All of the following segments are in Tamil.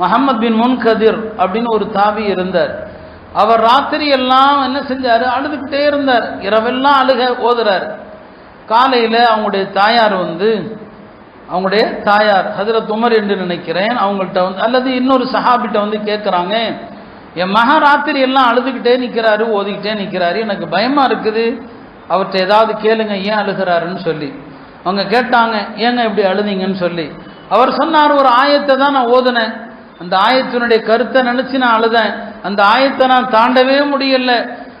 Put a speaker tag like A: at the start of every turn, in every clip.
A: முகமது பின் முன்கதிர் அப்படின்னு ஒரு தாவி இருந்தார். அவர் ராத்திரி எல்லாம் என்ன செஞ்சார்? அழுதுகிட்டே இருந்தார். இரவெல்லாம் அழுக ஓதுறார். காலையில் அவங்களுடைய தாயார் வந்து அவங்களுடைய தாயார் ஹதரத் உமர் என்று நினைக்கிறேன் அவங்கள்ட்ட வந்து அல்லது இன்னொரு சஹாபிட்ட வந்து கேட்குறாங்க என் மகா ராத்திரி எல்லாம் அழுதுகிட்டே நிற்கிறாரு ஓதிக்கிட்டே நிற்கிறாரு எனக்கு பயமாக இருக்குது. அவர்கிட்ட ஏதாவது கேளுங்க ஏன் அழுகிறாருன்னு சொல்லி. அவங்க கேட்டாங்க ஏங்க இப்படி அழுதிங்கன்னு சொல்லி. அவர் சொன்னார் ஒரு ஆயத்தை தான் நான் ஓதுனேன். அந்த ஆயத்தினுடைய கருத்தை நினைச்சு நான் அழுதேன். அந்த ஆயத்தை நான் தாண்டவே முடியல.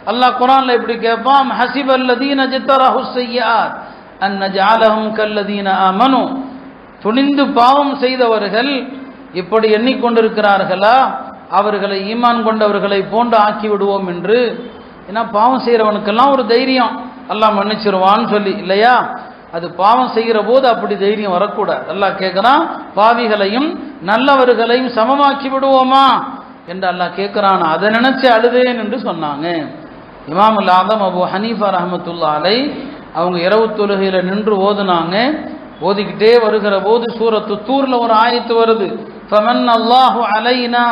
A: அல்லாஹ் குரான்ல இப்படி கேட்பான் ஹசிப் அல்லதீன ஜித்தரஹு செய்யார் அன் ஜாலஹும் கல்லதீன அமனு துணிந்து பாவம் செய்தவர்கள் இப்படி எண்ணிக்கொண்டிருக்கிறார்களா? அவர்களை ஈமான் கொண்டவர்களை போன்று ஆக்கி விடுவோம் என்று. ஏன்னா பாவம் செய்கிறவனுக்கெல்லாம் ஒரு தைரியம். எல்லாம் மன்னிச்சிருவான்னு சொல்லி. இல்லையா? அது பாவம் செய்கிற போது அப்படி தைரியம் வரக்கூடாது. எல்லாம் கேட்குறான் பாவிகளையும் நல்லவர்களையும் சமமாக்கி விடுவோமா? என்று அல்லாஹ் கேட்குறான். அதை நினைச்சு அழுதேன் என்று சொன்னாங்க. இமாம் ஆதம் அபு ஹனீஃபா ரஹமத்துல்லா அலை அவங்க இரவு தொழுகையில் நின்று ஓதுனாங்க. ஓதிக்கிட்டே வருகிற போது சூரத்து தூரில் ஒரு ஆயத்து வருது. ஃபமன் அல்லாஹு அலைனா?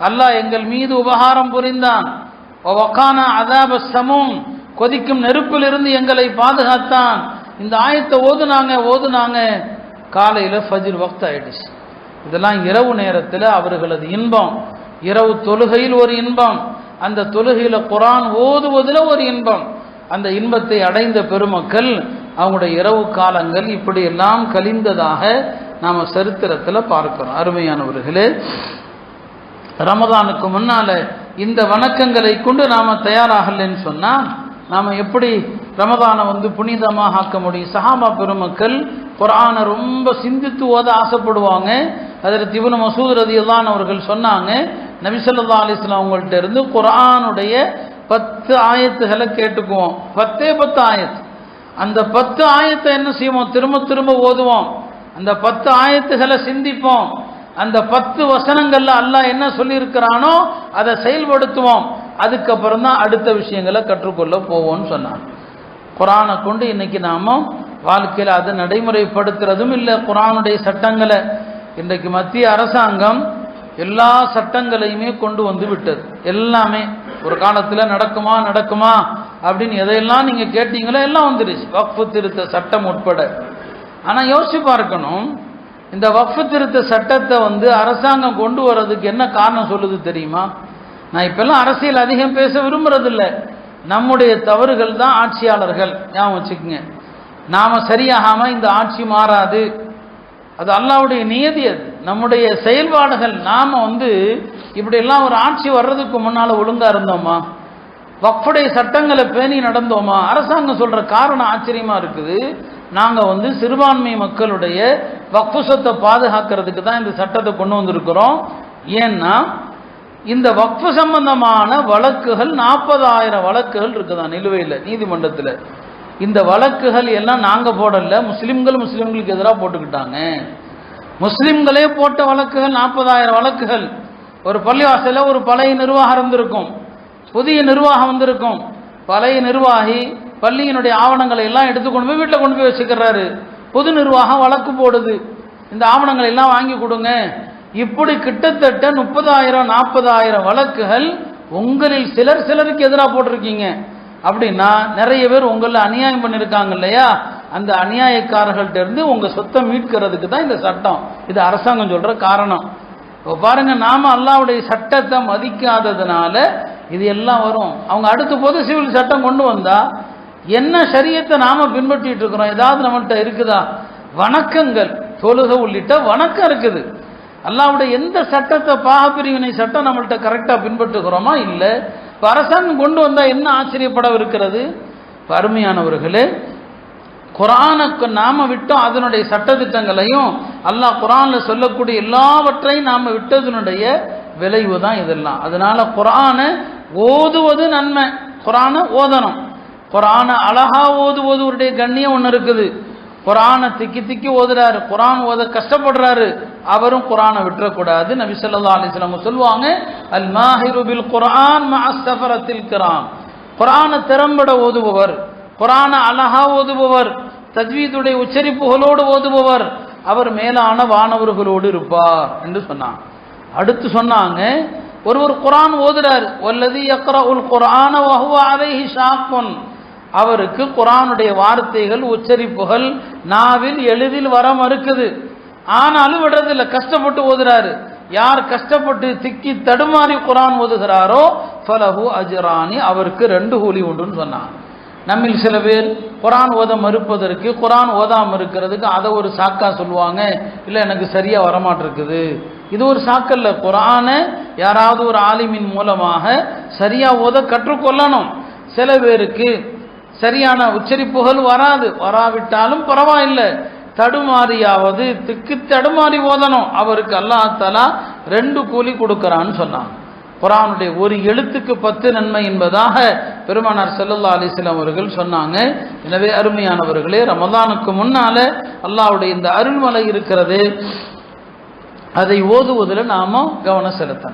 A: அல்லாஹ் எங்கள் மீது உபகாரம் புரிந்தான். ஒக்கான அதாப சமும் கொதிக்கும் நெருப்பிலிருந்து எங்களை பாதுகாத்தான். இந்த ஆயத்தை ஓதுனாங்க ஓதுனாங்க. காலையில் ஃபஜில் வக்த் ஆயிடுச்சு. இதெல்லாம் இரவு நேரத்தில் அவர்களது இன்பம். இரவு தொழுகையில் ஒரு இன்பம். அந்த தொழுகையில் குரான் ஓதுவதில் ஒரு இன்பம். அந்த இன்பத்தை அடைந்த பெருமக்கள் அவங்களுடைய இரவு காலங்கள் இப்படியெல்லாம் கழிந்ததாக நாம் சரித்திரத்தில் பார்க்கிறோம். அருமையானவர்களே ரமதானுக்கு முன்னால இந்த வணக்கங்களை கொண்டு நாம தயாராகலன்னு சொன்னால் நாம எப்படி ரமதானை வந்து புனிதமாக ஆக்க முடியும்? சஹாபா பெருமக்கள் குரானை ரொம்ப சிந்தித்து ஓத ஆசைப்படுவாங்க. அதில் திபுன மசூத் ரதியல்லான் அவர்கள் சொன்னாங்க நபிசல்லா அலிஸ்லாம் அவங்கள்ட்ட இருந்து குரானுடைய பத்து ஆயத்துகளை கேட்டுக்குவோம். பத்தே பத்து ஆயத்து அந்த பத்து ஆயத்தை என்ன செய்வோம்? திரும்ப திரும்ப ஓதுவோம். அந்த பத்து ஆயத்துகளை சிந்திப்போம். அந்த பத்து வசனங்கள்ல அல்லாஹ் என்ன சொல்லியிருக்கிறானோ அதை செயல்படுத்துவோம். அதுக்கப்புறம் தான் அடுத்த விஷயங்களை கற்றுக்கொள்ள போவோம்னு சொன்னாங்க. குரானை கொண்டு இன்னைக்கு நாம வாழ்க்கையில் அதை நடைமுறைப்படுத்துறதும் இல்லை குரானுடைய சட்டங்களை இன்றைக்கு மத்திய அரசாங்கம் எல்லா சட்டங்களையுமே கொண்டு வந்து விட்டது. எல்லாமே ஒரு காலத்தில் நடக்குமா நடக்குமா அப்படின்னு எதையெல்லாம் நீங்கள் கேட்டீங்களோ எல்லாம் வந்துருச்சு. வக்ஃபு திருத்த சட்டம் உட்பட. ஆனால் யோசிச்சு பார்க்கணும். இந்த வக்ஃபு திருத்த சட்டத்தை வந்து அரசாங்கம் கொண்டு வர்றதுக்கு என்ன காரணம் சொல்லுது தெரியுமா? நான் இப்பெல்லாம் அரசியல் அதிகம் பேச விரும்புறதில்லை. நம்முடைய தவறுகள் தான் ஆட்சியாளர்கள். ஞாபகம் வச்சுக்கோங்க. நாம் சரியாகாமல் இந்த ஆட்சி மாறாது. அது அல்லாவுடைய நியதி அது. நம்முடைய செயல்பாடுகள் நாம் வந்து இப்படியெல்லாம் ஒரு ஆட்சி வர்றதுக்கு முன்னால் ஒழுங்காக இருந்தோமா? வக்ஃபுடைய சட்டங்களை பேணி நடந்தோமா? அரசாங்கம் சொல்கிற காரணம் ஆச்சரியமாக இருக்குது. நாங்கள் வந்து சிறுபான்மை மக்களுடைய வக்ஃபு சொத்தை பாதுகாக்கிறதுக்கு தான் இந்த சட்டத்தை கொண்டு வந்திருக்கிறோம். ஏன்னா இந்த வக்ஃபு சம்பந்தமான வழக்குகள் நாற்பதாயிரம் வழக்குகள் இருக்குதான் நிலுவையில் நீதிமன்றத்தில்? இந்த வழக்குகள் எல்லாம் நாங்கள் போடல. முஸ்லீம்கள் முஸ்லீம்களுக்கு எதிராக போட்டுக்கிட்டாங்க. முஸ்லீம்களே போட்ட வழக்குகள் நாற்பதாயிரம் வழக்குகள். ஒரு பள்ளிவாசலில் ஒரு பழைய நிர்வாகம் இருந்திருக்கும். புதிய நிர்வாகம் வந்திருக்கும். பழைய நிர்வாகி பள்ளியினுடைய ஆவணங்களை எல்லாம் எடுத்து கொண்டு போய் வீட்டில் கொண்டு போய் வச்சுக்கிறாரு. பொது நிர்வாகம் வழக்கு போடுது. இந்த ஆவணங்களை எல்லாம் வாங்கி கொடுங்க. இப்படி கிட்டத்தட்ட முப்பதாயிரம் நாற்பதாயிரம் வழக்குகள் உங்களில் சிலர் சிலருக்கு எதிராக போட்டிருக்கீங்க. அப்படின்னா நிறைய பேர் உங்களை அநியாயம் பண்ணியிருக்காங்க இல்லையா? அந்த அநியாயக்காரர்கள்ட்ட இருந்து உங்க சொத்தை மீட்கிறதுக்கு தான் இந்த சட்டம். இது அரசாங்கம் சொல்ற காரணம். இப்போ பாருங்க நாம அல்லாவுடைய சட்டத்தை மதிக்காததுனால இது எல்லாம் வரும். அவங்க அடுத்த போது சிவில் சட்டம் கொண்டு வந்தா என்ன சரியத்தை நாம பின்பற்றிட்டு இருக்கிறோம்? ஏதாவது நம்மள்கிட்ட இருக்குதா? வணக்கங்கள். தொழுக உள்ளிட்ட வணக்கம் இருக்குது. அல்லாவுடைய எந்த சட்டத்தை பாகப்பிரிவினை சட்டம் நம்மள்கிட்ட கரெக்டாக பின்பற்றுகிறோமா? இல்லை. இப்போ கொண்டு வந்தால் என்ன ஆச்சரியப்பட இருக்கிறது? அருமையானவர்களே குரானுக்கு நாம் விட்டோம் அதனுடைய சட்டத்திட்டங்களையும் அல்லாஹ் குரானில் சொல்லக்கூடிய எல்லாவற்றையும் நாம் விட்டதனுடைய விளைவு தான் இதெல்லாம். அதனால் குரானை ஓதுவது நன்மை. குரானை ஓதணும். குரானை அழகா ஓதுவதுடைய கண்ணியம் ஒன்று இருக்குது. குரானை திக்கி திக்கி ஓதுறாரு. குரான் ஓத கஷ்டப்படுறாரு. அவரும் குரானை விட்டுறக்கூடாது. நபி சொல்லா அலிஸ்லாம் சொல்லுவாங்க அல் மாஹிருபில் குரான் குர்ஆன் கிரான் குரானை திறம்பட ஓதுபவர் குரானை அழகா ஓதுபவர் தஜ்வீதுடைய உச்சரிப்புகளோடு ஓதுபவர் அவர் மேலான வானவர்களோடு இருப்பார் என்று சொன்னாங்க. அடுத்து சொன்னாங்க ஒருவர் குரான் ஓதுறாரு வல்லதி யக்ர உல் குரான வஹுவ அலைஹி ஷாக்குன் அவருக்கு குரானுடைய வார்த்தைகள் உச்சரிப்புகள் நாவில் எளிதில் வர மறுக்குது. ஆனாலும் விடுறதில்ல கஷ்டப்பட்டு ஓதுறாரு. யார் கஷ்டப்பட்டு திக்கி தடுமாறி குரான் ஓதுகிறாரோ ஃபலஹு அஜ்ரானி அவருக்கு ரெண்டு கூலி உண்டுன்னு சொன்னாங்க. நம்மில் சில பேர் குரான் ஓத மறுப்பதற்கு குரான் ஓதாமல் இருக்கிறதுக்கு அதை ஒரு சாக்கா சொல்லுவாங்க. இல்லை எனக்கு சரியாக வரமாட்டிருக்குது. இது ஒரு சாக்கல்ல. குரானை யாராவது ஒரு ஆலிமின் மூலமாக சரியாக ஓத கற்றுக்கொள்ளணும். சில பேருக்கு சரியான உச்சரிப்புகள் வராது. வராவிட்டாலும் பரவாயில்லை. தடுமாறியாவது திக்கு தடுமாறி ஓதணும். அவருக்கு அல்லாஹ் ரெண்டு கூலி கொடுக்கறான்னு சொன்னாங்க குரானுடைய ஒரு எழுத்துக்கு பத்து நன்மை என்பதாக பெருமானார் செல்லல்லா அலிஸ்லாம் அவர்கள் சொன்னாங்க. எனவே அருமையானவர்களே ரமதானுக்கு முன்னால அல்லாஹ்வுடைய இந்த அருள்மலை இருக்கிறது. அதை ஓதுவதில் நாம கவனம் செலுத்தணும்.